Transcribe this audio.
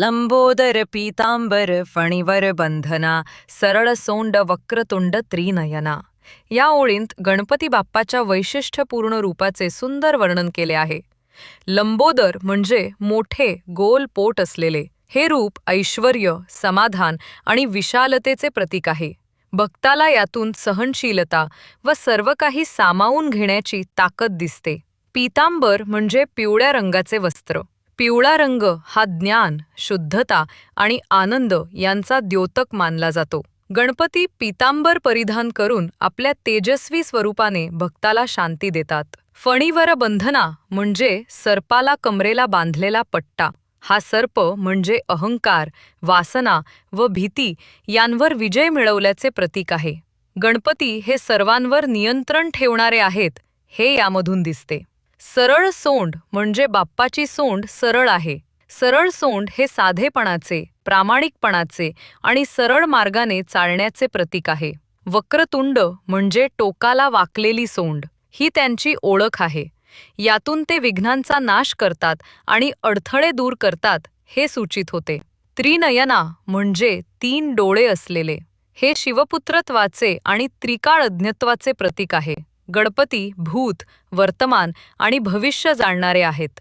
लंबोदर पीतांबर फणीवर बंधना सरळ सोंड वक्रतुंड त्रिनयना. या ओळींत गणपती बाप्पाच्या वैशिष्ट्यपूर्ण रूपाचे सुंदर वर्णन केले आहे. लंबोदर म्हणजे मोठे गोल पोट असलेले. हे रूप ऐश्वर्य समाधान आणि विशालतेचे प्रतीक आहे. भक्ताला यातून सहनशीलता व सर्व काही सामावून घेण्याची ताकद दिसते. पीतांबर म्हणजे पिवळ्या रंगाचे वस्त्र. पिवळा रंग हा ज्ञान शुद्धता आणि आनंद यांचा द्योतक मानला जातो. गणपती पीतांबर परिधान करून आपल्या तेजस्वी स्वरूपाने भक्ताला शांती देतात. फणीवर बंधना म्हणजे सर्पाला कमरेला बांधलेला पट्टा. हा सर्प म्हणजे अहंकार वासना व भीती यांवर विजय मिळवल्याचे प्रतीक आहे. गणपती हे सर्वांवर नियंत्रण ठेवणारे आहेत हे यामधून दिसते. सरळ सोंड म्हणजे बाप्पाची सोंड सरळ आहे. सरळ सोंड हे साधेपणाचे प्रामाणिकपणाचे आणि सरळ मार्गाने चालण्याचे प्रतीक आहे. वक्रतुंड म्हणजे टोकाला वाकलेली सोंड. ही त्यांची ओळख आहे. यातून ते विघ्नांचा नाश करतात आणि अडथळे दूर करतात हे सूचित होते. त्रिनयना म्हणजे तीन डोळे असलेले. हे शिवपुत्रत्वाचे आणि त्रिकाळज्ञत्वाचे प्रतीक आहे. गणपती भूत वर्तमान आणि भविष्य जाणणारे आहेत.